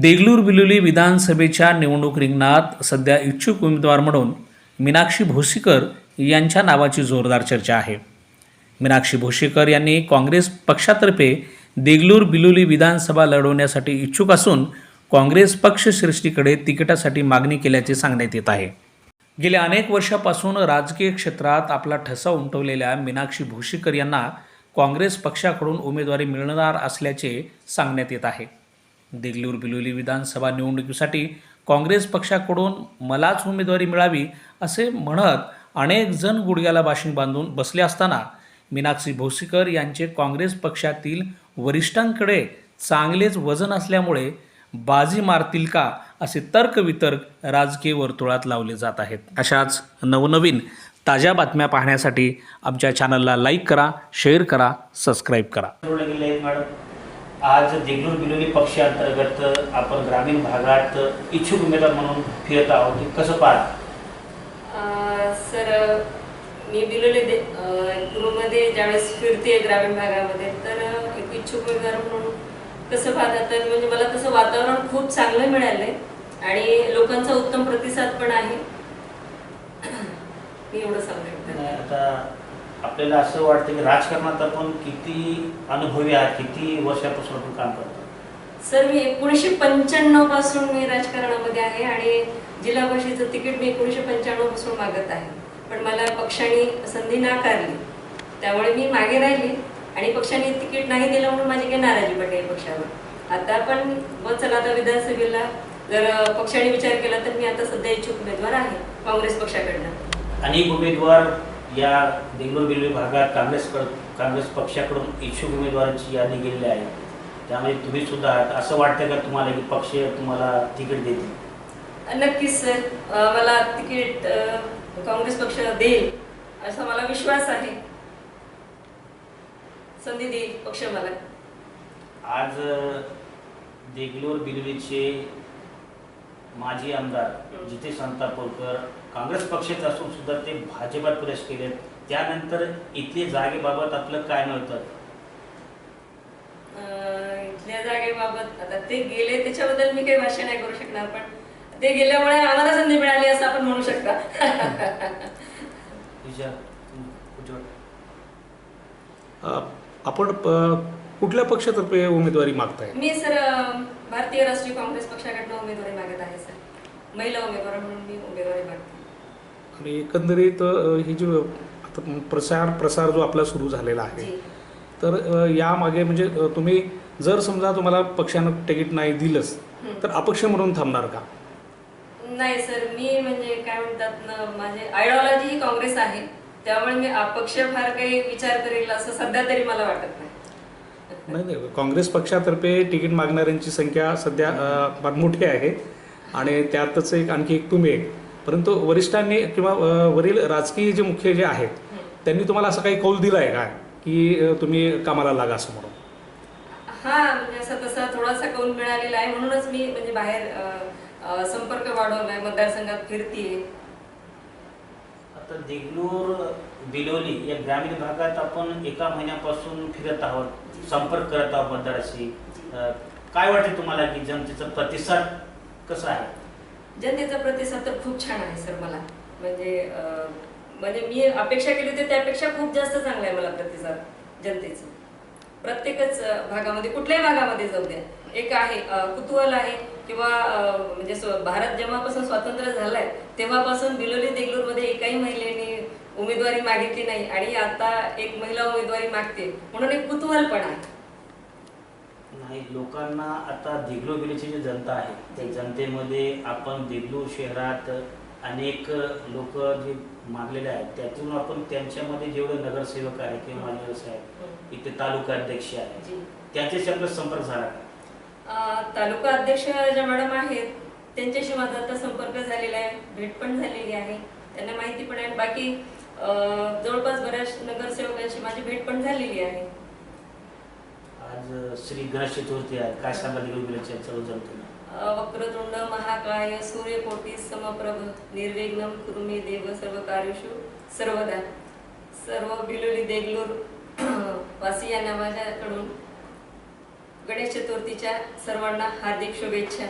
देगलूर बिलोली विधानसभेच्या निवडणूक रिंगणात सध्या इच्छुक उमेदवार म्हणून मीनाक्षी भोसीकर यांच्या नावाची जोरदार चर्चा आहे. मीनाक्षी भोसीकर यांनी काँग्रेस पक्षातर्फे देगलूर बिलोली विधानसभा लढवण्यासाठी इच्छुक असून काँग्रेस पक्षश्रेष्ठीकडे तिकिटासाठी मागणी केल्याचे सांगण्यात येत आहे. गेल्या अनेक वर्षापासून राजकीय क्षेत्रात आपला ठसा उमटवलेल्या मीनाक्षी भोसीकर यांना काँग्रेस पक्षाकडून उमेदवारी मिळणार असल्याचे सांगण्यात येत आहे. देगलूर बिलोली विधानसभा निवडणुकीसाठी काँग्रेस पक्षाकडून मलाच उमेदवारी मिळावी असे म्हणत अनेक जण गुडघ्याला बाशिंग बांधून बसले असताना मीनाक्षी भोसीकर यांचे काँग्रेस पक्षातील वरिष्ठांकडे चांगलेच वजन असल्यामुळे बाजी मारतील का असे तर्कवितर्क राजकीय वर्तुळात लावले जात आहेत. अशाच नवनवीन ताज्या बातम्या पाहण्यासाठी आमच्या चॅनलला लाईक करा शेअर करा सबस्क्राईब करा. आज देगलूर बिलोली पक्षांतर्गत आपण ग्रामीण भागात इच्छुक उमेदवार म्हणून फिरत आहोत. कसं पाहत? सर मी बिलोली दे ग्रुपमध्ये ज्यावेळेस फिरते ग्रामीण भागामध्ये तर एक इच्छुक उमेदवार म्हणून कसं पाहता? तर म्हणजे मला तसं वातावरण खूप चांगलं मिळालंय आणि लोकांचा उत्तम प्रतिसाद पण आहे. मी एवढं सांगू शकते. आता आपल्याला असं वाटतं की राजकारणात आपण किती अनुभवी आहात किती वर्षापासून आपण काम करतो? सर मी एकोणीसशे पंच्याण्णवपासून मी राजकारणामध्ये आहे आणि जिल्हा परिषदेचं तिकीट मी एकोणीसशे पंच्याण्णवपासून मागत आहे. पण मला पक्षाने संधी नाकारली. त्यामुळे मी मागे राहिली आणि पक्षाने तिकीट नाही दिलं म्हणून माझी काही नाराजी पडली पक्षावर. आता पण मग चला आता विधानसभेला जर पक्षाने विचार केला तर मी आता सध्या इच्छुक उमेदवार आहे काँग्रेस पक्षाकडनं. अनेक उमेदवार या देगलूर बिलोली भागात काँग्रेस काँग्रेस पक्षाकडून इच्छुक उमेदवारांची यादी गेलेली आहे. त्यामध्ये तुम्ही सुद्धा आहात. असं वाटतं का तुम्हाला की पक्ष तुम्हाला तिकीट देतील? नक्कीच सर. मला तिकीट काँग्रेस पक्ष देईल असा मला विश्वास आहे. संधी देईल पक्ष मला. आज देगलूर बिलोलीचे माजी आमदार. जिथे संतापूरकर काँग्रेस पक्षात असून सुद्धा ते भाजपात प्रवेश केले त्यानंतर इथले जागेबाबत आपलं काय नव्हतं अ, इथल्या जागेबाबत आता ते गेले त्याच्याबद्दल मी काही भाष्य नाही करू शकणार पण ते गेल्यामुळे आम्हाला संधी मिळाली असं आपण म्हणू शकता विचार उज्ज्वल. अ, आपण कुठल्या पक्षातर्फे उमेदवारी मागताय? मी सर भारतीय राष्ट्रीय काँग्रेस पक्षाकडनं उमेदवारी मागत आहे सर. महिला उमेदवार म्हणून मी उमेदवारी मागते. आणि एकंदरीत अ, ही जी आता प्रसार प्रसार जो आपला सुरू झालेला आहे जी. तर अ, यामागे म्हणजे अ, तुम्ही जर समजा तुम्हाला पक्षानं तिकीट नाही दिलंच हं. तर अपक्ष म्हणून थांबणार का? नाही सर मी म्हणजे काय म्हणतात ना माझे आयडिओलॉजी ही काँग्रेस आहे. त्यामुळे मी अपक्ष फार काही विचार करेल असं सध्या तरी मला वाटत नाही. नाही नाही काँग्रेस पक्षातर्फे तिकीट मागणाऱ्यांची संख्या सध्या फार मोठी आहे. आणि त्यातच एक आणखी एक तुम्ही एक. परंतु वरिष्ठांनी किंवा वरील राजकीय जे मुख्य जे आहेत त्यांनी तुम्हाला असं काही कौल दिला आहे का की तुम्ही कामाला लागा असं म्हणून. हा म्हणजे असं तसा थोडासा कौल मिळालेला आहे. म्हणूनच मी म्हणजे बाहेर संपर्क वाढवलाय. मतदारसंघात फिरतीये. तर देगलूर बिलोली या ग्रामीण भागात आपण एका महिन्यापासून फिरत आहोत संपर्क करत आहोत मतदाराशी. काय वाटते तुम्हाला की जनतेचा प्रतिसाद कसा आहे? जनतेचा प्रतिसाद तर खूप छान आहे सर मला. म्हणजे म्हणजे मी अपेक्षा केली होती त्यापेक्षा खूप जास्त चांगला आहे मला प्रतिसाद जनतेचा. प्रत्येकच भागामध्ये कुठल्याही भागामध्ये जाऊ द्या. एक आहे कुतूहल आहे किंवा म्हणजे स्व- भारत जेव्हापासून स्वातंत्र्य झालाय तेव्हापासून बिलोली देगलूर उमेदवारी मागितली नाही आणि आता एक महिला उमेदवारी मागते. म्हणून एक कुतूहल पण आहे. नाही लोकांना आता देगलूर बिलोची जी जनता आहे त्या जनतेमध्ये आपण देगलूर शहरात अनेक लोक जे मागलेले आहेत त्यातून आपण त्यांच्यामध्ये जेवढे नगरसेवक आहेत किंवा मान्यवर आहेत इथे तालुका अध्यक्ष आहे जी. त्यांच्याशी आपला संपर्क झाला का? तालुका अध्यक्ष ज्या मॅडम आहेत त्यांच्याशी माझा आता संपर्क झालेला आहे भेट पण झालेली आहे त्यांना माहिती पण आहे. बाकी जवळपास बऱ्याच नगरसेवकांशी माझी भेट पण झालेली आहे. आज श्री गणेश चतुर्थी आहे. काय सांगा देगलूर बिलोच्या सर्व जनतेला अ, वक्रतुंड महाकाय सूर्यकोटी समप्रभ निर्विघ्नम कुरुमे देव सर्व कार्यशु सर्वदा. सर्व बिलोली देगलूर वासियांना माझ्याकडून गणेश चतुर्थीच्या सर्वांना हार्दिक शुभेच्छा.